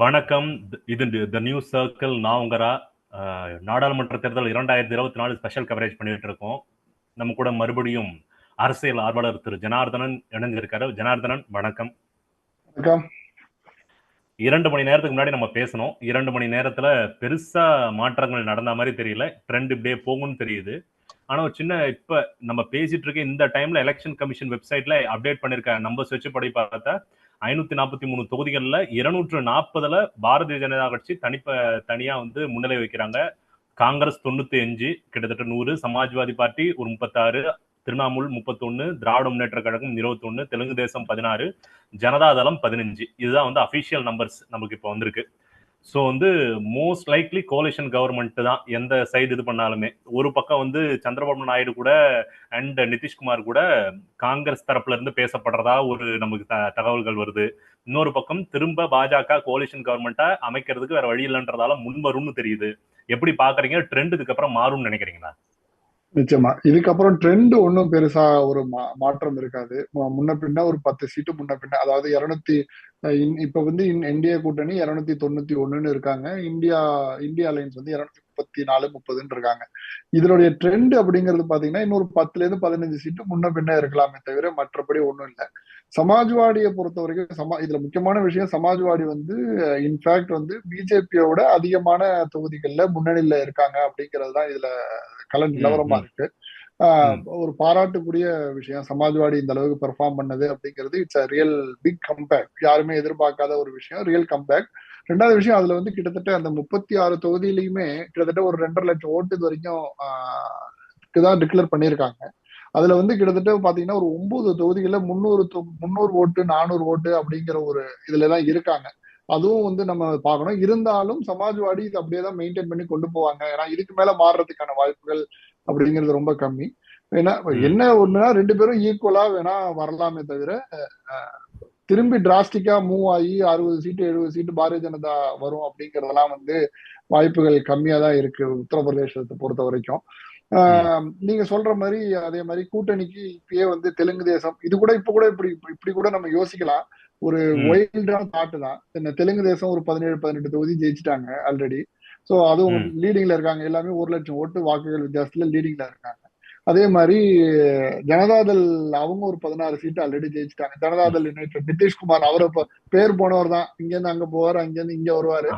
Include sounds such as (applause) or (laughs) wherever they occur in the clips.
வணக்கம். இது the news circle நான் உங்கரா நாடாளுமன்ற தேர்தல் இரண்டாயிரத்தி இருபத்தி நாலு ஸ்பெஷல் கவரேஜ் பண்ணிட்டு இருக்கோம். நம்ம கூட மறுபடியும் அரசியல் ஆர்வலர் திரு ஜனார்தனன் இணைஞ்சிருக்காரு. ஜனார்தனன் வணக்கம். வணக்கம். இரண்டு மணி நேரத்துக்கு முன்னாடி நம்ம பேசணும் இரண்டு மணி நேரத்துல பெருசா மாற்றங்கள் நடந்த மாதிரி தெரியல. ட்ரெண்ட் இப்படியே போகும்னு தெரியுது. ஆனா ஒரு சின்ன இப்ப நம்ம பேசிட்டு இருக்க இந்த டைம்ல எலெக்ஷன் கமிஷன் வெப்சைட்ல அப்டேட் பண்ணிருக்க நம்பர்ஸ் வச்சு படி பார்த்தா ஐநூத்தி நாற்பத்தி மூணு தொகுதிகளில் இருநூற்று நாற்பதுல பாரதிய ஜனதா கட்சி தனிப்ப தனியா வந்து முன்னிலை வைக்கிறாங்க காங்கிரஸ் தொண்ணூத்தி அஞ்சு கிட்டத்தட்ட நூறு சமாஜ்வாதி பார்ட்டி ஒரு முப்பத்தாறு திரிணாமுல் முப்பத்தொன்னு திராவிட முன்னேற்ற கழகம் இருபத்தொன்னு தெலுங்கு தேசம் பதினாறு ஜனதாதளம் பதினஞ்சு. இதுதான் வந்து அபிஷியல் நம்பர்ஸ் நமக்கு இப்போ வந்திருக்கு. ஸோ வந்து மோஸ்ட் லைக்லி கோலிஷன் கவர்மெண்ட் தான். எந்த சைடு இது பண்ணாலுமே. ஒரு பக்கம் வந்து சந்திரபாபு நாயுடு கூட அண்ட் நிதிஷ்குமார் கூட காங்கிரஸ் தரப்புல இருந்து பேசப்படுறதா ஒரு நமக்கு த தகவல்கள் வருது. இன்னொரு பக்கம் திரும்ப பாஜக கோலிஷன் கவர்மெண்ட்டா அமைக்கிறதுக்கு வேற வழி இல்லைன்றதால முன் வரும்னு தெரியுது. எப்படி பாக்குறீங்க? ட்ரெண்ட் இதுக்கப்புறம் மாறும்னு நினைக்கிறீங்களா? நிச்சயமா. இதுக்கப்புறம் ட்ரெண்ட் ஒன்றும் பெருசா ஒரு மாற்றம் இருக்காது. முன்ன பின்ன ஒரு பத்து சீட்டு முன்ன பின்ன அதாவது இருநூத்தி இப்ப வந்து என்டிஏ கூட்டணி இருநூத்தி தொண்ணூத்தி ஒண்ணுன்னு இருக்காங்க. இந்தியா இந்தியா அலைன்ஸ் வந்து இருநூத்தி முப்பத்தி நாலு முப்பதுன்னு இருக்காங்க. இதனுடைய ட்ரெண்ட் அப்படிங்கிறது பாத்தீங்கன்னா இன்னொரு பத்துல இருந்து பதினஞ்சு சீட்டு முன்ன பின்ன இருக்கலாமே தவிர மற்றபடி ஒண்ணும் இல்லை. சமாஜ்வாடியை பொறுத்த வரைக்கும் சமா இதுல முக்கியமான விஷயம் சமாஜ்வாடி வந்து இன்ஃபேக்ட் வந்து பிஜேபியோட அதிகமான தொகுதிகள்ல முன்னணியில இருக்காங்க அப்படிங்கிறது தான் இதுல கல நிலவரமா இருக்கு. ஒரு பாராட்டுக்குரிய விஷயம். சமாஜ்வாடி இந்த அளவுக்கு பெர்ஃபார்ம் பண்ணது அப்படிங்கிறது it's a real big comeback யாருமே எதிர்பார்க்காத ஒரு விஷயம். ரியல் கம்பேக் ரெண்டாவது விஷயம் அதுல வந்து கிட்டத்தட்ட அந்த முப்பத்தி ஆறு தொகுதியிலையுமே கிட்டத்தட்ட ஒரு ரெண்டரை லட்சம் ஓட்டு இது வரைக்கும் தான் டிக்ளேர் பண்ணியிருக்காங்க. அதுல வந்து கிட்டத்தட்ட பாத்தீங்கன்னா ஒரு ஒன்பது தொகுதிகளில் முன்னூறு முன்னூறு ஓட்டு நானூறு ஓட்டு அப்படிங்கிற ஒரு இதுல தான் இருக்காங்க. அதுவும் வந்து நம்ம பார்க்கணும். இருந்தாலும் சமாஜ்வாடி இது அப்படியே தான் மெயின்டைன் பண்ணி கொண்டு போவாங்க. ஏன்னா இதுக்கு மேல மாறுறதுக்கான வாய்ப்புகள் அப்படிங்கிறது ரொம்ப கம்மி. ஏன்னா என்ன ஒண்ணுனா ரெண்டு பேரும் ஈக்குவலா வேணா வரலாமே தவிர திரும்பி டிராஸ்டிக்கா மூவ் ஆகி அறுபது சீட்டு எழுபது சீட்டு பாரதிய ஜனதா வரும் அப்படிங்கறதெல்லாம் வந்து வாய்ப்புகள் கம்மியா தான் இருக்கு உத்தரப்பிரதேசத்தை பொறுத்த வரைக்கும். நீங்க சொல்ற மாதிரி அதே மாதிரி கூட்டணிக்கு இப்பயே வந்து தெலுங்கு தேசம் இது கூட இப்ப கூட இப்படி இப்படி கூட நம்ம யோசிக்கலாம். ஒரு ஒயில்டான தாட்டு தான். இந்த தெலுங்கு தேசம் ஒரு பதினேழு பதினெட்டு தொகுதி ஜெயிச்சிட்டாங்க ஆல்ரெடி ஸோ அதுவும் லீடிங்ல இருக்காங்க. எல்லாமே ஒரு லட்சம் ஓட்டு வாக்குகள் வித்தியாசத்துல லீடிங்ல இருக்காங்க. அதே மாதிரி ஜனதாதள் அவங்க ஒரு பதினாறு சீட்டு ஆல்ரெடி ஜெயிச்சிட்டாங்க. ஜனதாதள் யுனைடெட் நிதிஷ்குமார் அவரை பேர் போனவர் தான். இங்க இருந்து அங்க போவார் அங்க இருந்து இங்க வருவாரு.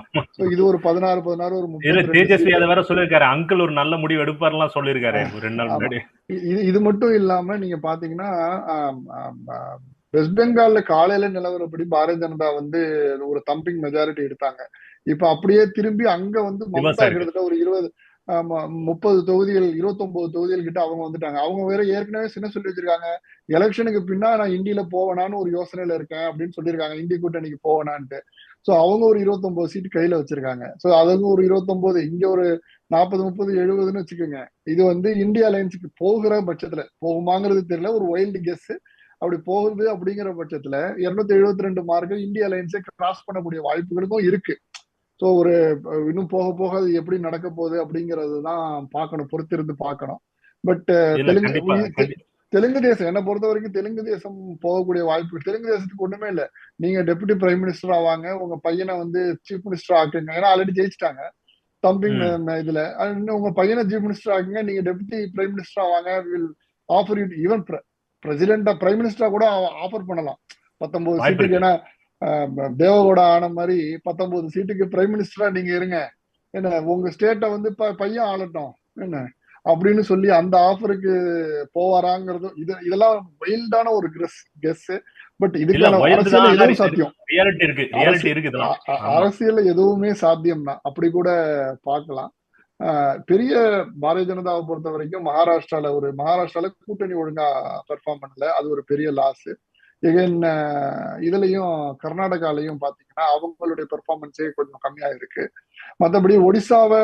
இது ஒரு பதினாறு பதினாறு ஒரு தேஜஸ்வி அதை வேற சொல்லியிருக்காரு. அங்கிள் ஒரு நல்ல முடிவு எடுப்பாருலாம் சொல்லியிருக்காரு ரெண்டு நாள் முன்னாடி. இது இது மட்டும் இல்லாம நீங்க பாத்தீங்கன்னா வெஸ்ட் பெங்கால்ல காலையில நிலவரப்படி பாரதிய ஜனதா வந்து ஒரு தம்பிங் மெஜாரிட்டி எடுத்தாங்க. இப்ப அப்படியே திரும்பி அங்க வந்து மம்தா கிட்டத்தட்ட ஒரு இருபது முப்பது தொகுதிகள் இருபத்தொன்பது தொகுதிகள் கிட்ட அவங்க வந்துட்டாங்க. அவங்க வேற ஏற்கனவே சின்ன சொல்லி வச்சிருக்காங்க. எலெக்ஷனுக்கு பின்னா நான் இந்தியில போவேனான்னு ஒரு யோசனையில இருக்கேன் அப்படின்னு சொல்லியிருக்காங்க. இந்திய கூட்டணிக்கு போவேனான்ட்டு. ஸோ அவங்க ஒரு இருபத்தொன்பது சீட் கையில வச்சிருக்காங்க. ஸோ அதுக்கு ஒரு இருபத்தொன்பது இங்க ஒரு நாற்பது முப்பது எழுபதுன்னு வச்சுக்கோங்க. இது வந்து இந்தியா அலையன்ஸுக்கு போகிற பட்சத்துல போகுமாங்கிறது தெரியல ஒரு வைல்டு கெஸ் அப்படி போகுது அப்படிங்கிற பட்சத்துல இருநூத்தி எழுபத்தி ரெண்டு மார்க்கு இந்தியா அலையன்ஸை கிராஸ் பண்ணக்கூடிய வாய்ப்புகளுக்கும் இருக்கு. ஸோ ஒரு இன்னும் போக போக அது எப்படி நடக்க போகுது அப்படிங்கறது தான் பார்க்கணும் பொறுத்திருந்து பார்க்கணும். பட் தெலுங்கு தெலுங்கு தேசம் என்னை பொறுத்த வரைக்கும் தெலுங்கு தேசம் போகக்கூடிய வாய்ப்பு தெலுங்கு தேசத்துக்கு ஒண்ணுமே இல்லை. நீங்க டெபுட்டி பிரைம் மினிஸ்டர் ஆவாங்க உங்க பையனை வந்து சீஃப் மினிஸ்டர் ஆக்குங்க. ஏன்னா ஆல்ரெடி ஜெயிச்சிட்டாங்க. தம்பிங் இதுல. உங்க பையனை சீஃப் மினிஸ்டர் ஆக்குங்க நீங்க டெபுட்டி பிரைம் மினிஸ்டர் ஆவாங்க வில் ஆஃபர் யூ ஈவன் பிரசிடென்டா பிரைம் மினிஸ்டரா கூட ஆஃபர் பண்ணலாம். பத்தொன்பது சீட்டுக்கு ஏன்னா தேவகோடா ஆன மாதிரி பத்தொன்பது சீட்டுக்கு பிரைம் மினிஸ்டரா நீங்க இருங்க. என்ன உங்க ஸ்டேட்டை வந்து பையன் ஆளட்டும். என்ன அப்படின்னு சொல்லி அந்த ஆஃபருக்கு போவாராங்கிறது இது இதெல்லாம் வைல்டான ஒரு கெஸ் கெஸ் பட் இதுக்கான அரசியல் எதுவும் சாத்தியம். அரசியல் எதுவுமே சாத்தியம் தான். அப்படி கூட பார்க்கலாம். பெரிய பாரதிய ஜனதாவை பொறுத்த வரைக்கும் மகாராஷ்டிரால ஒரு மகாராஷ்டிரால கூட்டணி ஒழுங்கா பெர்ஃபார்ம் பண்ணல. அது ஒரு பெரிய லாஸ் எகன் இதுலயும் கர்நாடகாலையும் பாத்தீங்கன்னா அவங்களுடைய பெர்ஃபார்மன்ஸே கொஞ்சம் கம்மியா இருக்கு மற்றபடி ஒடிசாவை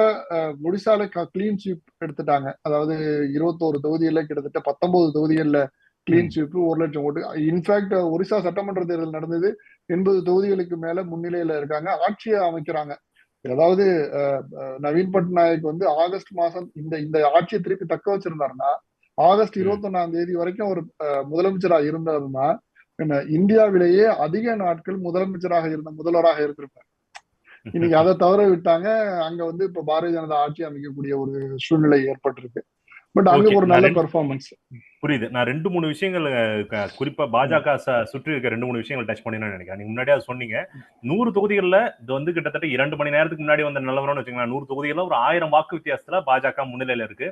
ஒடிசால கிளீன் ஸ்வீப் எடுத்துட்டாங்க. அதாவது இருபத்தோரு தொகுதியில கிட்டத்தட்ட பத்தொன்பது தொகுதிகளில் கிளீன் ஸ்வீப் ஒரு லட்சம் ஓட்டு. இன்ஃபேக்ட் ஒரிசா சட்டமன்ற தேர்தல் நடந்தது. எண்பது தொகுதிகளுக்கு மேல முன்னிலையில இருக்காங்க. ஆட்சியை அமைக்கிறாங்க. அதாவது நவீன் பட்நாயக் வந்து ஆகஸ்ட் மாசம் இந்த இந்த ஆட்சியை திருப்பி தக்க வச்சிருந்தாருன்னா ஆகஸ்ட் இருபத்தி ஒன்னாம் தேதி வரைக்கும் ஒரு முதலமைச்சரா இருந்தாருன்னா என்ன இந்தியாவிலேயே அதிக நாட்கள் முதலமைச்சராக இருந்த முதல்வராக இருந்திருப்பார். இன்னைக்கு (laughs) அதை தவற விட்டாங்க. அங்க வந்து இப்ப பாரதிய ஜனதா ஆட்சி அமைக்கக்கூடிய ஒரு சூழ்நிலை ஏற்பட்டிருக்கு. பட் அங்க ஒரு நல்ல பெர்ஃபார்மன்ஸ் புரியுது. நான் ரெண்டு மூணு விஷயங்கள் குறிப்பா பாஜக சுற்றி இருக்க ரெண்டு மூணு விஷயங்கள் டச் பண்ணி நினைக்கிறேன். நீங்க முன்னாடியே சொன்னீங்க. நூறு தொகுதிகள்ல இது வந்து கிட்டத்தட்ட இரண்டு மணி நேரத்துக்கு முன்னாடி வந்த நிலவரம்னு வச்சுக்கலாம் நூறு தொகுதிகள்ல ஒரு ஆயிரம் வாக்கு வித்தியாசத்துல பாஜக முன்னிலையில இருக்கு.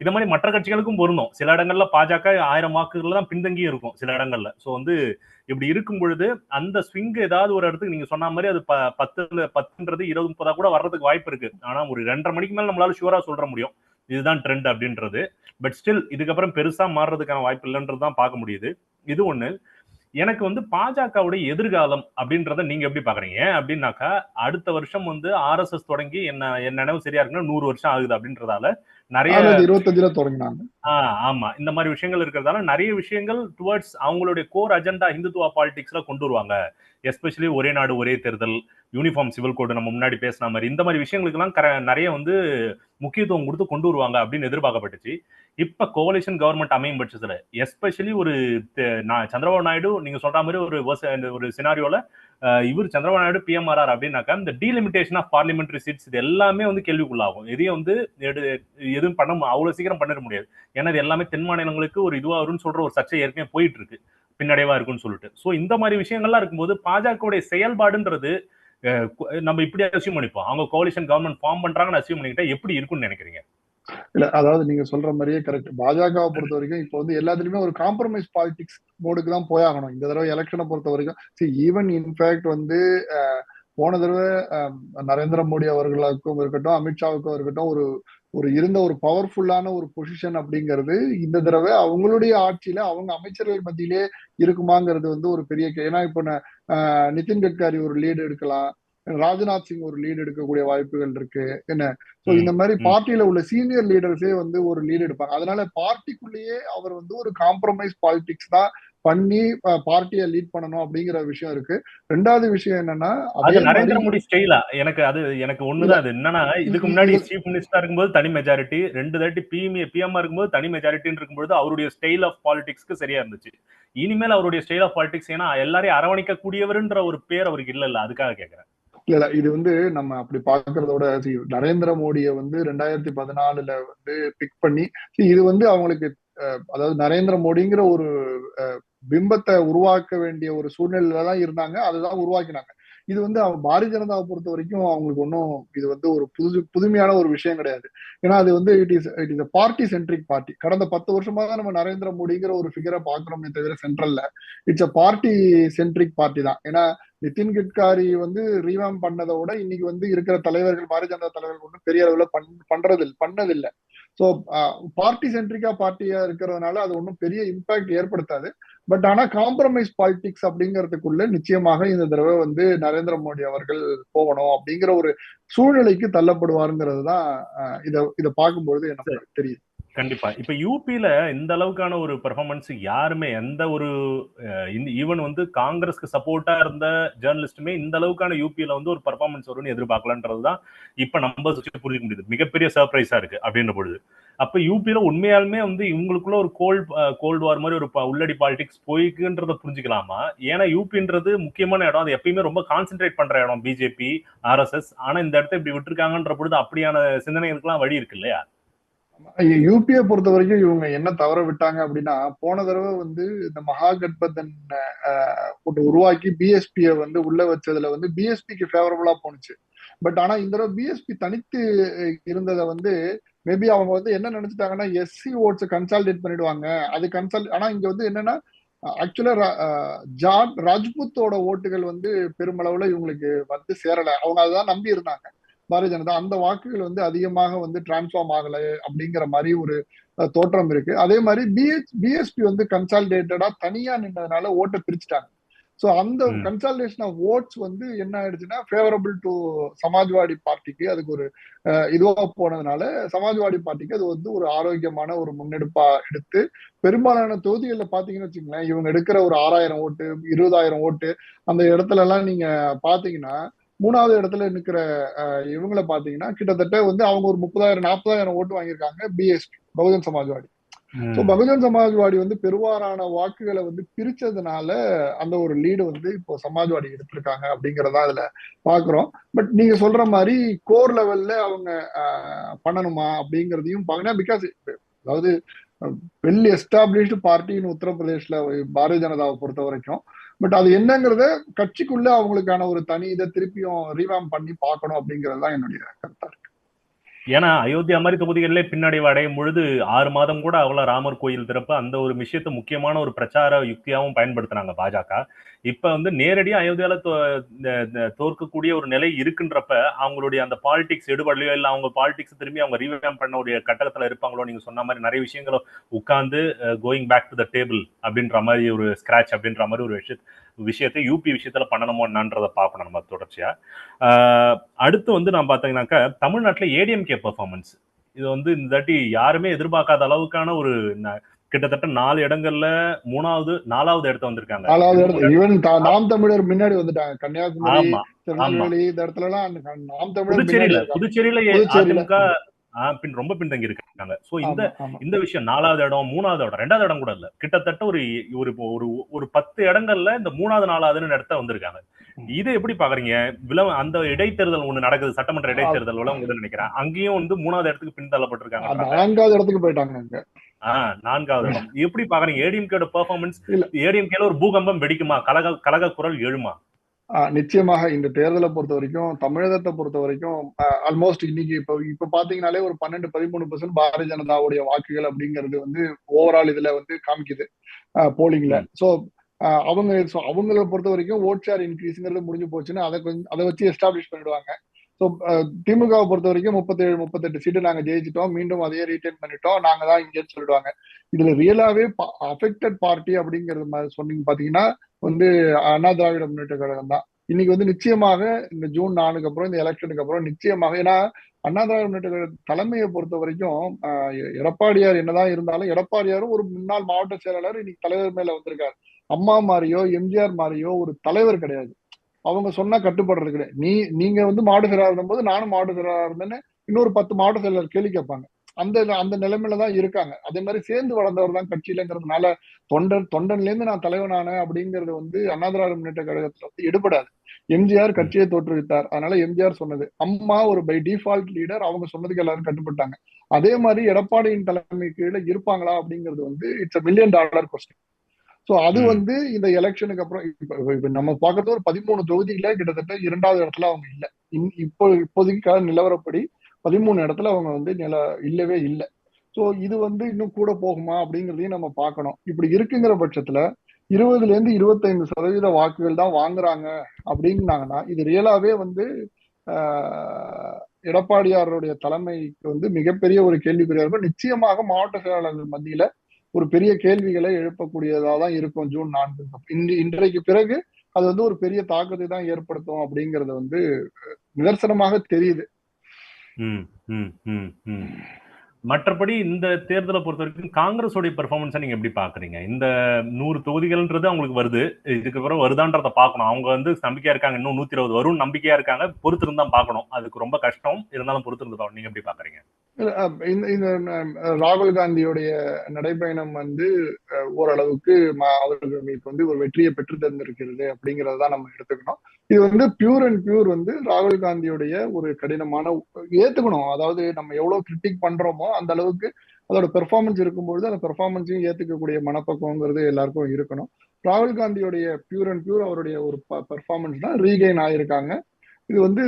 இந்த மாதிரி மற்ற கட்சிகளுக்கும் பொருந்தும். சில இடங்கள்ல பாஜக ஆயிரம் வாக்குகள் தான் பின்தங்கியும் இருக்கும் சில இடங்கள்ல. சோ வந்து இப்படி இருக்கும் பொழுது அந்த ஸ்விங் ஏதாவது ஒரு இடத்துக்கு நீங்க சொன்ன மாதிரி அது ப- பத்துல பத்துன்றது இருபது முப்பதா கூட வர்றதுக்கு வாய்ப்பு இருக்கு. ஆனா ஒரு ரெண்டரை மணிக்கு மேல நம்மளால ஷூரா சொல்ற முடியும். இதுதான் ட்ரெண்ட் அப்படின்றது. பட் ஸ்டில் இதுக்கப்புறம் பெருசா மாறுறதுக்கான வாய்ப்பு இல்லைன்றது தான் பார்க்க முடியுது. இது ஒண்ணு. எனக்கு வந்து பாஜகவுடைய எதிர்காலம் அப்படின்றத நீங்க எப்படி பாக்குறீங்க அப்படின்னாக்கா அடுத்த வருஷம் வந்து ஆர்எஸ்எஸ் தொடங்கி என்ன என் நினைவு சரியா இருக்குன்னா நூறு வருஷம் ஆகுது அப்படின்றதால நிறைய இருபத்தஞ்சுல தொடங்கினாங்க. ஆஹ் ஆமா. இந்த மாதிரி விஷயங்கள் இருக்கிறதால நிறைய விஷயங்கள் டுவர்ட்ஸ் அவங்களுடைய கோர் அஜெண்டா இந்துத்துவா பாலிடிக்ஸ்ல கொண்டு வருவாங்க. எஸ்பெஷலி ஒரே நாடு ஒரே தேர்தல் யூனிஃபார்ம் சிவில் கோடு நம்ம முன்னாடி பேசின மாதிரி இந்த மாதிரி விஷயங்களுக்கெல்லாம் கர- நிறைய வந்து முக்கியத்துவம் கொடுத்து கொண்டு வருவாங்க அப்படின்னு எதிர்பார்க்கப்பட்டுச்சு. இப்ப கோவலேஷன் கவர்மெண்ட் அமையும் பட்சத்துல எஸ்பெஷலி ஒரு தெ- நான் சந்திரபாபு நாயுடு நீங்க சொல்ற மாதிரி ஒரு இந்த ஒரு சினாரியோல இவர் சந்திரபாபு நாயுடு பிஎம்ஆர்ஆர் அப்படின்னாக்கா இந்த டீலிமிட்டேஷன் ஆஃப் பார்லிமெண்ட்ரி சீட்ஸ் இது எல்லாமே வந்து கேள்விக்குள்ளாகும். இதையும் வந்து எதுவும் பண்ண அவ்வளோ அவ்வளவு சீக்கிரம் பண்ணிட முடியாது. ஏன்னா இது எல்லாமே தென் மாநிலங்களுக்கு ஒரு இதுவா வரும்னு சொல்ற ஒரு சர்ச்சை ஏற்கனவே போயிட்டு இருக்கு. பின்னடைவா இருக்குன்னு சொல்லிட்டு. ஸோ இந்த மாதிரி விஷயங்கள்லாம் இருக்கும்போது பாஜகவுடைய செயல்பாடுன்றது நம்ம இப்படி அசியூம் பண்ணிப்போம். அவங்க கோலிஷன் கவர்மெண்ட் ஃபார்ம் பண்றாங்கன்னு அசியூம் பண்ணிக்கிட்டா எப்படி இருக்கும்னு நினைக்கிறீங்க? இல்ல அதாவது நீங்க சொல்ற மாதிரியே கரெக்ட் பாஜகவை பொறுத்த வரைக்கும் இப்போ வந்து எல்லாத்துலயுமே ஒரு காம்ப்ரமைஸ் பாலிடிக்ஸ் மோடுக்கு தான் போயாகணும் இந்த தடவை எலெக்ஷனை பொறுத்த வரைக்கும். ஈவன் இன்ஃபேக்ட் வந்து போன தடவை நரேந்திர மோடி அவர்களுக்கும் இருக்கட்டும் அமித்ஷாவுக்கும் இருக்கட்டும் ஒரு ஒரு இருந்த ஒரு பவர்ஃபுல்லான ஒரு பொசிஷன் அப்படிங்கிறது இந்த தடவை அவங்களுடைய ஆட்சியில அவங்க அமைச்சர்கள் மத்தியிலே இருக்குமாங்கிறது வந்து ஒரு பெரிய ஏன்னா இப்போ நிதின் கட்காரி ஒரு லீடு எடுக்கலாம் ராஜ்நாத் சிங் ஒரு லீடு எடுக்கக்கூடிய வாய்ப்புகள் இருக்கு என்ன? சோ இந்த மாதிரி. பார்ட்டியில உள்ள சீனியர் லீடர்ஸே வந்து ஒரு லீடு எடுப்பாங்க. அதனால பார்ட்டிக்குள்ளேயே அவர் வந்து ஒரு காம்ப்ரமைஸ் பாலிடிக்ஸ் தான் பண்ணி பார்ட்டியை லீட் பண்ணணும் அப்படிங்கிற விஷயம் இருக்கு. ரெண்டாவது விஷயம் என்னன்னா அது நரேந்திர மோடி ஸ்டைலா எனக்கு அது எனக்கு ஒண்ணுதான் அது. என்னன்னா இதுக்கு முன்னாடி சீஃப் மினிஸ்டர் இருக்கும்போது தனி மெஜாரிட்டி ரெண்டு தாட்டி பிஎம் பிஎம் இருக்கும்போது தனி மெஜாரிட்டின்னு இருக்கும்போது அவருடைய ஸ்டைல் ஆஃப் பாலிடிக்ஸ்க்கு சரியா இருந்துச்சு. இனிமேல் அவருடைய ஸ்டைல் ஆஃப் பாலிடிக்ஸ் ஏன்னா எல்லாரையும் அரவணைக்க கூடியவருன்ற ஒரு பேர் அவருக்கு இல்ல இல்ல அதுக்காக கேக்குறேன். இல்ல இது வந்து நம்ம அப்படி பாக்குறதோட நரேந்திர மோடியை வந்து ரெண்டாயிரத்தி பதினாலுல வந்து பிக் பண்ணி இது வந்து அவங்களுக்கு அதாவது நரேந்திர மோடிங்கிற ஒரு பிம்பத்தை உருவாக்க வேண்டிய ஒரு சூழ்நிலையில தான் இருந்தாங்க. அதுதான் உருவாக்கினாங்க. இது வந்து அவன் பாரதிய ஜனதாவை பொறுத்த வரைக்கும் அவங்களுக்கு ஒன்றும் இது வந்து ஒரு புது புதுமையான ஒரு விஷயம் கிடையாது. ஏன்னா அது வந்து it is it is party centric party கடந்த பத்து வருஷமா தான் நம்ம நரேந்திர மோடிங்கிற ஒரு ஃபிகரை பார்க்குறோமே தவிர சென்ட்ரல்ல it's a party centric party தான். ஏன்னா நிதின் கட்காரி வந்து ரீவாம் பண்ணதை விட இன்னைக்கு வந்து இருக்கிற தலைவர்கள் பாரதிய ஜனதா தலைவர்கள் ஒன்றும் பெரிய அளவுல பண் பண்றது பண்ணதில்லை. ஸோ பார்ட்டி சென்ட்ரிக்கா பார்ட்டியா இருக்கிறதுனால அது ஒன்றும் பெரிய இம்பாக்ட் ஏற்படுத்தாது. பட் ஆனா காம்ப்ரமைஸ் பாலிடிக்ஸ் அப்படிங்கிறதுக்குள்ள நிச்சயமாக இந்த தடவை வந்து நரேந்திர மோடி அவர்கள் போகணும் அப்படிங்கிற ஒரு சூழ்நிலைக்கு தள்ளப்படுவாருங்கிறது தான் இத இதை பார்க்கும்பொழுது எனக்கு தெரியுது. கண்டிப்பா. இப்ப யூபியில இந்த அளவுக்கான ஒரு பெர்ஃபார்மன்ஸ் யாருமே எந்த ஒரு ஈவன் வந்து காங்கிரஸ்க்கு சப்போர்ட்டா இருந்த ஜேர்னலிஸ்டுமே இந்த அளவுக்கான யூபியில வந்து ஒரு பெர்ஃபார்மன்ஸ் வரும்னு எதிர்பார்க்கலன்றதுதான் இப்ப நம்ம வச்சு புரிஞ்சுக்க முடியுது. மிகப்பெரிய சர்ப்ரைஸா இருக்கு அப்படின்ற பொழுது. அப்ப யூபியில உண்மையாலுமே வந்து இவங்களுக்குள்ள ஒரு கோல்ட் கோல்டு வார் மாதிரி ஒரு உள்ளடி பாலிடிக்ஸ் போய்க்குன்றத புரிஞ்சுக்கலாமா? ஏன்னா யூபின்றது முக்கியமான இடம். அது எப்பயுமே ரொம்ப கான்சென்ட்ரேட் பண்ற இடம். பிஜேபி ஆர்எஸ்எஸ் ஆனா இந்த இடத்த இப்படி விட்டுருக்காங்கன்ற பொழுது அப்படியான சிந்தனைகளுக்குலாம் வழி இருக்கு இல்லையா? யூபியை பொறுத்த வரைக்கும் இவங்க என்ன தவற விட்டாங்க அப்படின்னா போன தடவை வந்து இந்த மகா கட்பந்தன் போட்டு உருவாக்கி பிஎஸ்பியை வந்து உள்ள வச்சதுல வந்து பிஎஸ்பிக்கு ஃபேவரபுளா போனுச்சு பட் ஆனா இந்த தடவை பிஎஸ்பி தனித்து இருந்ததை வந்து மேபி அவங்க வந்து என்ன நினைச்சிட்டாங்கன்னா எஸ்சி ஓட்ஸ் கன்சால்டேட் பண்ணிடுவாங்க. அது கன்சால் ஆனா இங்க வந்து என்னன்னா ஆக்சுவலா ஜாட் ராஜ்புத்தோட ஓட்டுகள் வந்து பெருமளவுல இவங்களுக்கு வந்து சேரல. அவங்க அதான் நம்பி இருந்தாங்க. பாரதிய ஜனதா அந்த வாக்குகள் வந்து அதிகமாக வந்து டிரான்ஸ்ஃபார்ம் ஆகல அப்படிங்கிற மாதிரி ஒரு தோற்றம் இருக்கு அதே மாதிரி பிஎஸ் பிஎஸ்பி வந்து கன்சால்டேட்டடா தனியா நின்றதுனால ஓட்டை பிரிச்சுட்டாங்க ஸோ அந்த. கன்சால்டேஷன் ஆஃப் ஓட்ஸ் வந்து என்ன ஆயிடுச்சுன்னா ஃபேவரபிள் டு சமாஜ்வாடி பார்ட்டிக்கு அதுக்கு ஒரு அஹ், இதுவா போனதுனால சமாஜ்வாடி பார்ட்டிக்கு அது வந்து ஒரு ஆரோக்கியமான ஒரு முன்னெடுப்பா எடுத்து பெரும்பாலான தொகுதிகளில் பாத்தீங்கன்னு வச்சுங்களேன் இவங்க எடுக்கிற ஒரு ஆறாயிரம் ஓட்டு இருபதாயிரம் ஓட்டு அந்த இடத்துல எல்லாம் நீங்க பாத்தீங்கன்னா மூணாவது இடத்துல நிக்கிற அஹ், இவங்கள பாத்தீங்கன்னா கிட்டத்தட்ட வந்து அவங்க ஒரு முப்பதாயிரம் நாற்பதாயிரம் ஓட்டு வாங்கியிருக்காங்க பிஎஸ்பி பகுஜன் சமாஜ்வாடி. ஸோ பகுஜன் சமாஜ்வாடி வந்து பெருவாரான வாக்குகளை வந்து பிரிச்சதுனால அந்த ஒரு லீடு வந்து இப்போ சமாஜ்வாடி எடுத்திருக்காங்க அப்படிங்கறதா அதுல பாக்குறோம். பட் நீங்க சொல்ற மாதிரி கோர் லெவல்ல அவங்க பண்ணணுமா அப்படிங்கறதையும் பாக்கணும். பிகாஸ் அதாவது வெல் எஸ்டாப்ளிஷ்டு பார்ட்டின்னு உத்தரப்பிரதேஷ்ல பாரதிய ஜனதாவை பொறுத்த வரைக்கும் பட் அது என்னங்கிறத கட்சிக்குள்ள அவங்களுக்கான ஒரு தனி இதை திருப்பியும் ரீவாம் பண்ணி பார்க்கணும் அப்படிங்கிறது தான் என்னுடைய கருத்தா இருக்கு. ஏன்னா அயோத்தியா மாதிரி தொகுதிகளிலே பின்னாடி அடையும் பொழுது ஆறு மாதம் கூட அவ்வளவு ராமர் கோயில் திறப்பு அந்த ஒரு விஷயத்தை முக்கியமான ஒரு பிரச்சார யுக்தியாகவும் பயன்படுத்தினாங்க பாஜக. இப்ப வந்து நேரடியாக அயோத்தியால தோற்கக்கூடிய ஒரு நிலை இருக்குன்றப்ப அவங்களுடைய அந்த பாலிடிக்ஸ் எடுபடலையோ இல்லை அவங்க பாலிடிக்ஸ் திரும்பி அவங்க ரீவேம் பண்ண ஒரு கட்டத்துல இருப்பாங்களோ நீங்க சொன்ன மாதிரி நிறைய விஷயங்களும் உட்கார்ந்து going back to the table அப்படின்ற மாதிரி ஒரு ஸ்கிராச் அப்படின்ற மாதிரி ஒரு விஷயம் விஷயத்தை யூபி விஷயத்துல பண்ணணுமோ என்னன்றதை பார்க்கணும் நம்ம தொடர்ச்சியா. அடுத்து வந்து நான் பார்த்தீங்கன்னாக்கா தமிழ்நாட்டில் ஏடிஎம்கே பெர்ஃபார்மன்ஸ் இது வந்து இந்த தாட்டி யாருமே எதிர்பார்க்காத அளவுக்கான ஒரு கிட்டத்தட்ட நாலு இடங்கள்ல மூணாவது நாலாவது இடத்த வந்திருக்காங்க. நாலாவது இடத்துல. ஈவன் நாம் தமிழர் முன்னாடி வந்துட்டாங்க. கன்னியாகுமரி திருநெல்வேலி இந்த இடத்துல எல்லாம் நாம் தமிழர் புதுச்சேரியில புதுச்சேரியில. அதிமுக பின் ரொம்ப பின்தங்கி இருக்காங்க சோ இந்த இந்த விஷயம் நாலாவது இடம் மூணாவது இடம் ரெண்டாவது இடம் கூட இல்ல. கிட்டத்தட்ட ஒரு ஒரு ஒரு ஒரு பத்து இடங்கள்ல இந்த மூணாவது நாலாவதுன்னு இடத்த வந்திருக்காங்க. இதை எப்படி பாக்குறீங்க? வில அந்த இடைத்தேர்தல் ஒண்ணு நடக்குது சட்டமன்ற இடைத்தேர்தல் உங்களுக்கு நினைக்கிறேன். அங்கேயும் வந்து மூணாவது இடத்துக்கு பின்தள்ளப்பட்டிருக்காங்க நான்காவது இடத்துக்கு போயிட்டாங்க நான்காவது இடம். எப்படி பாக்குறீங்க? ஏடிஎம்கேட பெர்ஃபார்மன்ஸ் ஏடிஎம்கேல ஒரு பூகம்பம் வெடிக்குமா? கலக கலக குரல் எழுமா? நிச்சயமாக இந்த தேர்தலை பொறுத்த வரைக்கும் தமிழகத்தை பொறுத்த வரைக்கும் ஆல்மோஸ்ட் இன்னைக்கு இப்ப இப்ப பாத்தீங்கன்னாலே ஒரு பன்னெண்டு பதிமூணு பர்சன்ட் பாரதிய ஜனதாவுடைய வாக்குகள் அப்படிங்கிறது வந்து ஓவரால் இதுல வந்து காமிக்குது போலிங்ல சோ அவங்க அவங்கள பொறுத்த வரைக்கும் ஓட் ஷேர் இன்க்ரீஸ்ங்கிறது முடிஞ்சு போச்சுன்னா அதை கொஞ்சம் அதை வச்சு எஸ்டாப்ளிஷ் பண்ணிடுவாங்க. ஸோ திமுகவை பொறுத்த வரைக்கும் முப்பத்தேழு முப்பத்தெட்டு சீட்டு நாங்க ஜெயிச்சிட்டோம் மீண்டும் அதையே ரீட்டைன் பண்ணிட்டோம் நாங்க தான் இங்கேன்னு சொல்லிடுவாங்க. இதுல ரியலாவே அஃபெக்டட் பார்ட்டி அப்படிங்கிறது மாதிரி சொன்னீங்க பாத்தீங்கன்னா வந்து அண்ணா திராவிட முன்னேற்ற கழகம் தான். இன்னைக்கு வந்து நிச்சயமாக இந்த ஜூன் நாலுக்கு அப்புறம் இந்த எலெக்ஷனுக்கு அப்புறம் நிச்சயமாக ஏன்னா அண்ணா திராவிட முன்னேற்ற கழக தலைமையை பொறுத்த வரைக்கும் எடப்பாடியார் என்னதான் இருந்தாலும் எடப்பாடியாரும் ஒரு முன்னாள் மாவட்ட செயலாளர் இன்னைக்கு தலைவர் மேல வந்திருக்காரு. அம்மா மாதிரியோ எம்ஜிஆர் மாதிரியோ ஒரு தலைவர் கிடையாது. அவங்க சொன்னா கட்டுப்படுறது கிடையாது. நீ நீங்க வந்து மாவட்ட செயலாளர் இருந்தபோது நானும் மாவட்ட செயலாளர் இருந்தேன்னு இன்னொரு பத்து மாவட்ட செயலாளர் கேள்வி கேட்பாங்க. அந்த அந்த நிலைமையில தான் இருக்காங்க. அதே மாதிரி சேர்ந்து வளர்ந்தவர் தான் கட்சியிலங்கிறதுனால தொண்டன் தொண்டன்ல இருந்து நான் தலைவனானேன் அப்படிங்கிறது வந்து அண்ணா திராவிட முன்னேற்ற கழகத்துல வந்து எடுபடாது. எம்ஜிஆர் கட்சியை தோற்றுவித்தார். அதனால எம்ஜிஆர் சொன்னது அம்மா ஒரு பை டிஃபால்ட் லீடர் அவங்க சொன்னதுக்கு எல்லாரும் கட்டுப்பட்டாங்க. அதே மாதிரி எடப்பாடியின் தலைமை கீழே இருப்பாங்களா அப்படிங்கிறது வந்து it's a million dollar question so அது வந்து இந்த எலெக்ஷனுக்கு அப்புறம் இப்ப நம்ம பார்க்கறது ஒரு பதிமூணு தொகுதியில கிட்டத்தட்ட இரண்டாவது இடத்துல அவங்க இல்ல. இப்போ இப்போதைக்கு நிலவரப்படி பதிமூணு இடத்துல அவங்க வந்து நில இல்லவே இல்லை. ஸோ இது வந்து இன்னும் கூட போகுமா அப்படிங்கிறதையும் நம்ம பார்க்கணும். இப்படி இருக்குங்கிற பட்சத்துல இருபதுல இருந்து இருபத்தைந்து சதவீத வாக்குகள் தான் வாங்குறாங்க அப்படின்னாங்கன்னா இது ரியலாவே வந்து எடப்பாடியாருடைய தலைமைக்கு வந்து மிகப்பெரிய ஒரு கேள்விக்குறியா இருக்கும் நிச்சயமாக மாவட்ட செயலாளர்கள் மத்தியில ஒரு பெரிய கேள்விகளை எழுப்பக்கூடியதா தான் இருக்கும் ஜூன் நான்கு. இன்றைக்கு பிறகு அது வந்து ஒரு பெரிய தாக்கத்தை தான் ஏற்படுத்தும் அப்படிங்கறது வந்து நிதர்சனமாக தெரியுது. மற்றபடி இந்த தேர்தலை பொறுத்த வரைக்கும் காங்கிரஸோடைய பெர்ஃபார்மன்ஸை நீங்க எப்படி பாக்குறீங்க? இந்த நூறு தொகுதிகள்ன்றது அவங்களுக்கு வருது. இதுக்கு பிறகு வருதான்றத பார்க்கணும். அவங்க வந்து நம்பிக்கையா இருக்காங்க. இன்னும் நூத்தி இருபது வரும் நம்பிக்கையா இருக்காங்க. பொறுத்திருந்து பார்க்கணும். அதுக்கு ரொம்ப கஷ்டம். இருந்தாலும் பொறுத்திருந்து பார்க்கணும். நீங்க எப்படி பாக்குறீங்க? இந்த இந்த ராகுல் காந்தியுடைய நடைபயணம் வந்து ஓரளவுக்கு அவர்களுக்கு வந்து ஒரு வெற்றியை பெற்று தந்திருக்கிறது அப்படிங்கறத நம்ம எடுத்துக்கணும். இது வந்து பியூர் அண்ட் பியூர் வந்து ராகுல் காந்தியுடைய ஒரு கடினமான ஏத்துக்கணும். அதாவது நம்ம எவ்வளவு கிரிட்டிக் பண்றோமோ அந்த அளவுக்கு அதோட பெர்ஃபார்மன்ஸ் இருக்கும்பொழுது அந்த பெர்ஃபார்மன்ஸையும் ஏத்துக்கக்கூடிய மனப்பக்குவங்கிறது எல்லாருக்கும் இருக்கணும். ராகுல் காந்தியுடைய பியூர் அண்ட் பியூர் அவருடைய ஒரு பெர்ஃபார்மன்ஸ் தான் ரீகெயின் ஆயிருக்காங்க. இது வந்து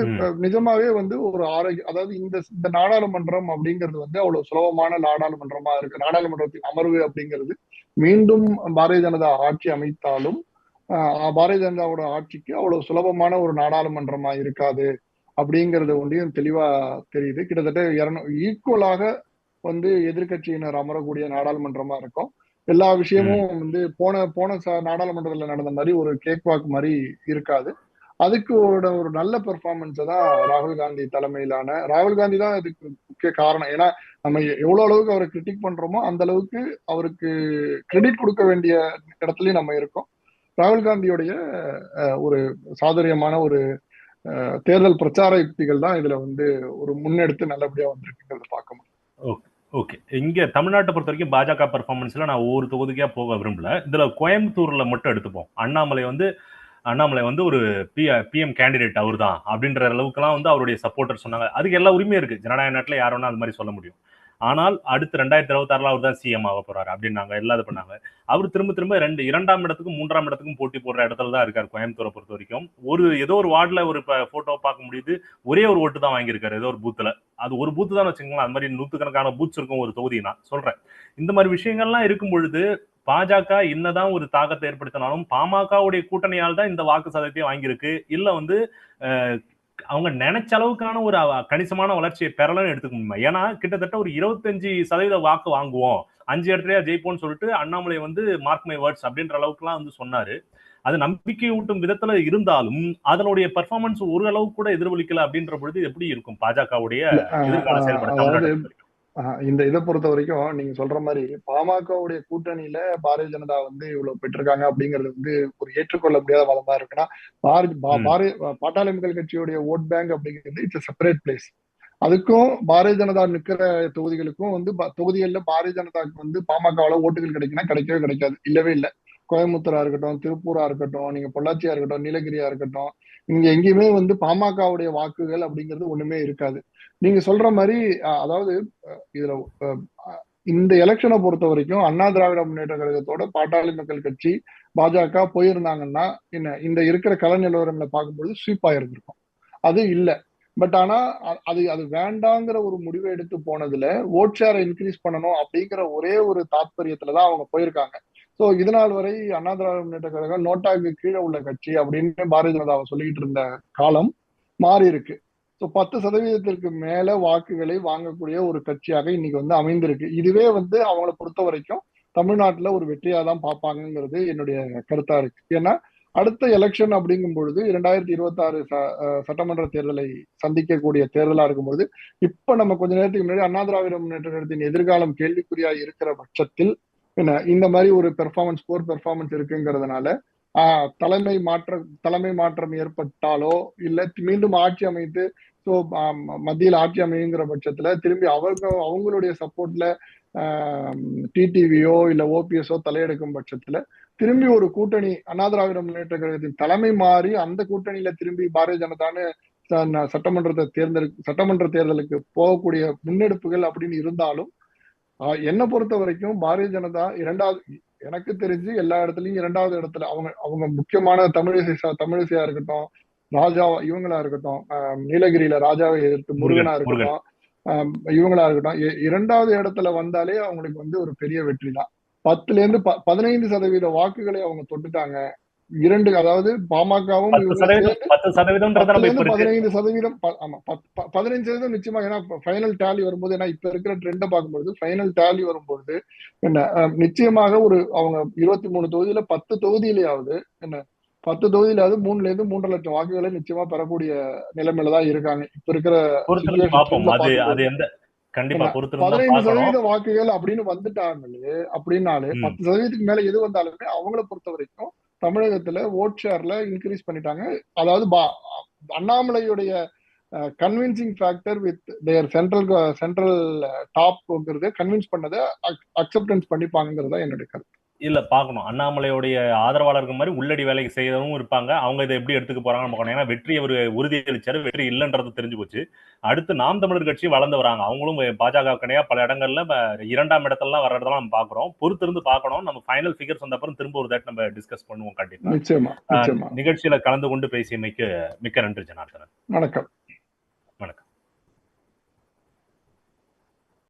நிஜமாவே வந்து ஒரு ஆரோக்கிய அதாவது இந்த இந்த நாடாளுமன்றம் அப்படிங்கிறது வந்து அவ்வளவு சுலபமான நாடாளுமன்றமா இருக்கு. நாடாளுமன்றத்தின் அமர்வு அப்படிங்கிறது மீண்டும் பாரதிய ஜனதா ஆட்சி அமைத்தாலும் பாரதிய ஜனதாவோட ஆட்சிக்கு அவ்வளவு சுலபமான ஒரு நாடாளுமன்றமா இருக்காது அப்படிங்கறது ஒன்றையும் தெளிவா தெரியுது. கிட்டத்தட்ட இரநூ ஈக்குவலாக வந்து எதிர்கட்சியினர் அமரக்கூடிய நாடாளுமன்றமா இருக்கும். எல்லா விஷயமும் வந்து போன போன நாடாளுமன்றத்துல நடந்த மாதிரி ஒரு கேக் வாக் மாதிரி இருக்காது. அதுக்கு ஒரு நல்ல பெர்ஃபார்மன்ஸை தான் ராகுல் காந்தி தலைமையிலான ராகுல் காந்தி தான் இதுக்கு முக்கிய காரணம். ஏன்னா நம்ம எவ்வளவு அளவுக்கு அவரை கிரிட்டிக் பண்றோமோ அந்த அளவுக்கு அவருக்கு கிரெடிட் கொடுக்க வேண்டிய இடத்துலயும் நம்ம இருக்கோம். ராகுல் காந்தியுடைய ஒரு சாதுரியமான ஒரு தேர்தல் பிரச்சார யுக்திகள் தான் இதுல வந்து ஒரு முன்னெடுத்து நல்லபடியா வந்திருக்குங்கிறத பார்க்க முடியும். ஓகே. இங்க தமிழ்நாட்டை பொறுத்த வரைக்கும் பாஜக பெர்ஃபார்மன்ஸ்ல நான் ஒவ்வொரு தொகுதிக்கா போக விரும்பல. இதுல கோயம்புத்தூர்ல மட்டும் எடுத்துப்போம். அண்ணாமலை வந்து அண்ணாமலை வந்து ஒரு பி பிஎம் கேண்டிடேட் அவர் தான் அப்படின்ற அளவுக்குலாம் வந்து அவருடைய சப்போர்ட்டர் சொன்னாங்க. அதுக்கு எல்லா உரிமையும் இருக்குது ஜனநாயக நாட்டில் யார் வேணால் அது மாதிரி சொல்ல முடியும். ஆனால் அடுத்து ரெண்டாயிரத்தி இருபத்தாறுல அவர் தான் சிஎம் ஆக போறாரு அப்படின்னாங்க. எல்லாம் இது பண்ணாங்க. அவர் திரும்ப திரும்ப ரெண்டு இரண்டாம் இடத்துக்கும் மூன்றாம் இடத்துக்கும் போட்டி போடுற இடத்துல தான் இருக்காரு கோயம்புத்தூரை பொறுத்த வரைக்கும். ஒரு ஏதோ ஒரு வார்டில் ஒரு போட்டோ பார்க்க முடியுது. ஒரே ஒரு ஓட்டு தான் வாங்கியிருக்காரு. ஏதோ ஒரு பூத்தில் அது ஒரு பூத்து தான் வச்சுக்கோங்களேன். அது மாதிரி நூற்றுக்கணக்கான பூத்ஸ் இருக்கும் ஒரு தொகுதி நான் சொல்கிறேன் இந்த மாதிரி விஷயங்கள்லாம் இருக்கும் பொழுது பாஜக என்னதான் ஒரு தாக்கத்தை ஏற்படுத்தினாலும் பாமகவுடைய கூட்டணியால் தான் இந்த வாக்கு சதவீதத்தையும் வாங்கியிருக்கு. இல்ல வந்து அவங்க நினைச்ச அளவுக்கான ஒரு கணிசமான வளர்ச்சியை பெறலன்னு எடுத்துக்க முடியுமா? ஏன்னா கிட்டத்தட்ட ஒரு இருபத்தஞ்சு சதவீத வாக்கு வாங்குவோம். அஞ்சு இடத்துலயா ஜெயிப்போம்னு சொல்லிட்டு அண்ணாமலை வந்து மார்க் மை வேர்ட்ஸ் அப்படின்ற அளவுக்குலாம் வந்து சொன்னாரு. அது நம்பிக்கை ஊட்டும் விதத்துல இருந்தாலும் அதனுடைய பர்ஃபார்மன்ஸ் ஒரு அளவுக்கு கூட எதிர்வலிக்கல அப்படின்ற பொழுது எப்படி இருக்கும் பாஜகவுடைய எதிர்கால செயல்பட? இந்த இதை பொறுத்த வரைக்கும் நீங்க சொல்ற மாதிரி பாமகவுடைய கூட்டணியில பாரதிய ஜனதா வந்து இவ்வளவு பெற்றிருக்காங்க அப்படிங்கிறது வந்து ஒரு ஏற்றுக்கொள்ள முடியாத வளமா இருக்குன்னா பாரதிய பாட்டாளி மக்கள் கட்சியுடைய ஓட் பேங்க் அப்படிங்கிறது இட்ஸ் செப்பரேட் பிளேஸ் அதுக்கும் பாரதிய ஜனதா நிக்கிற தொகுதிகளுக்கும் வந்து தொகுதிகளில் பாரதிய ஜனதாவுக்கு வந்து பாமகவால ஓட்டுகள் கிடைக்குன்னா கிடைக்கவே கிடைக்காது. இல்லவே இல்லை. கோயம்புத்தூரா இருக்கட்டும் திருப்பூரா இருக்கட்டும் நீங்க பொள்ளாச்சியா இருக்கட்டும் நீலகிரியா இருக்கட்டும் இங்க எங்கேயுமே வந்து பாமகவுடைய வாக்குகள் அப்படிங்கிறது ஒண்ணுமே இருக்காது. நீங்க சொல்ற மாதிரி அதாவது இதுல இந்த எலெக்ஷனை பொறுத்த வரைக்கும் அண்ணா திராவிட முன்னேற்ற கழகத்தோட பாட்டாளி மக்கள் கட்சி பாஜக போயிருந்தாங்கன்னா என்ன இந்த இருக்கிற கல நிலவரங்களை பார்க்கும்பொழுது ஸ்வீப் ஆயிருந்திருக்கும். அது இல்லை. பட் ஆனா அது அது வேண்டாங்கிற ஒரு முடிவை எடுத்து போனதுல ஓட் ஷேரை இன்க்ரீஸ் பண்ணணும் அப்படிங்கிற ஒரே ஒரு தாத்பரியத்துலதான் அவங்க போயிருக்காங்க. ஸோ இதனால் வரை அண்ணா திராவிட முன்னேற்ற கழகம் நோட்டாக்கு கீழே உள்ள கட்சி அப்படின்னு பாரதிய ஜனதாவை சொல்லிக்கிட்டு இருந்த காலம் மாறி இருக்கு. ஸோ பத்து சதவீதத்திற்கு மேல வாக்குகளை வாங்கக்கூடிய ஒரு கட்சியாக இன்னைக்கு வந்து அமைந்திருக்கு. இதுவே வந்து அவங்கள பொறுத்த வரைக்கும் தமிழ்நாட்டுல ஒரு வெற்றியா தான் பார்ப்பாங்கிறது என்னுடைய கருத்தா இருக்கு. ஏன்னா அடுத்த எலெக்ஷன் அப்படிங்கும் பொழுது இரண்டாயிரத்தி இருபத்தி ஆறு சட்டமன்ற தேர்தலை சந்திக்கக்கூடிய தேர்தலா இருக்கும்பொழுது இப்ப நம்ம கொஞ்ச நேரத்துக்கு முன்னாடி அண்ணா திராவிட முன்னேற்ற கழகத்தின் எதிர்காலம் கேள்விக்குறியா இருக்கிற பட்சத்தில் என்ன இந்த மாதிரி ஒரு பெர்ஃபார்மன்ஸ் போர் பெர்ஃபார்மன்ஸ் இருக்குங்கிறதுனால தலைமை மாற்ற தலைமை மாற்றம் ஏற்பட்டாலோ இல்ல மீண்டும் ஆட்சி அமைத்து ஸோ மத்தியில் ஆட்சி அமையுங்கிற பட்சத்துல திரும்பி அவங்க அவங்களுடைய சப்போர்ட்ல டிடிவியோ இல்ல ஓபிஎஸ்ஓ தலையெடுக்கும் பட்சத்துல திரும்பி ஒரு கூட்டணி அண்ணா திராவிட முன்னேற்ற கழகத்தின் தலைமை மாறி அந்த கூட்டணியில திரும்பி பாரதிய ஜனதான்னு சட்டமன்றத்தை தேர்ந்தெடு சட்டமன்ற தேர்தலுக்கு போகக்கூடிய முன்னெடுப்புகள் அப்படின்னு இருந்தாலும் என்னை பொறுத்த வரைக்கும் பாரதிய ஜனதா இரண்டாவது எனக்கு தெரிஞ்சு எல்லா இடத்துலயும் இரண்டாவது இடத்துல அவங்க அவங்க முக்கியமான தமிழிசை தமிழிசையா இருக்கட்டும் ராஜா இவங்களா இருக்கட்டும் நீலகிரியில ராஜாவை எதிர்த்து முருகனா இருக்கட்டும் இவங்களா இருக்கட்டும் இரண்டாவது இடத்துல வந்தாலே அவங்களுக்கு வந்து ஒரு பெரிய வெற்றி தான் பத்துல இருந்து பதினைந்து சதவீத வாக்குகளை அவங்க தொட்டுட்டாங்க. இரண்டு அதாவது பாமகவும் பதினைந்து சதவீதம் ஆமா பதினைந்து சதவீதம் நிச்சயமா ஏன்னா ஃபைனல் டேலி வரும்போது ஏன்னா இப்ப இருக்கிற ட்ரெண்டை பார்க்கும்போது ஃபைனல் டேலி வரும்போது என்ன நிச்சயமாக ஒரு அவங்க இருபத்தி மூணு தொகுதியில பத்து தொகுதியிலேயாவது என்ன பத்து தொகுதியிலாவது மூணுல இருந்து மூன்றரை லட்சம் வாக்குகளை நிச்சயமா பெறக்கூடிய நிலைமையில தான் இருக்காங்க. இப்ப இருக்கிற பதினைந்து சதவீத வாக்குகள் அப்படின்னு வந்துட்டாங்களே அப்படின்னாலே பத்து சதவீதத்துக்கு மேல எது வந்தாலுமே அவங்கள பொறுத்த வரைக்கும் தமிழகத்துல ஓட் ஷேர்ல இன்க்ரீஸ் பண்ணிட்டாங்க. அதாவது அண்ணாமலையுடைய convincing factor with their central central டாப்ங்கிறத convince பண்ணதை அக்செப்டன்ஸ் பண்ணிப்பாங்கிறது தான் என்னுடைய கருத்து. இல்ல பாக்கணும். அண்ணாமலையுடைய ஆதரவாளர்கள் மாதிரி உள்ளடி வேலை செய்யறவங்க இருப்பாங்க. அவங்க இதை எப்படி எடுத்துக்க போறாங்கன்னு பார்க்கணும் ஏன்னா வெற்றி அவர் உறுதி அளிச்சாரு. வெற்றி இல்லைன்றது தெரிஞ்சு போச்சு. அடுத்து நாம் தமிழர் கட்சி வளர்ந்து வராங்க. அவங்களும் பாஜக கடையா பல இடங்கள்ல இரண்டாம் இடத்துலலாம் வர இடத்துல நம்ம பாக்குறோம். பொறுத்து இருந்து பாக்கணும். நம்ம ஃபைனல் ஃபிகர்ஸ் வந்த அப்புறம் திரும்ப ஒரு தாட் நம்ம டிஸ்கஸ் பண்ணுவோம் கண்டிப்பா. நிகழ்ச்சியில கலந்து கொண்டு பேசியமைக்கு மிக்க நன்றி ஜனார்தனன் வணக்கம்.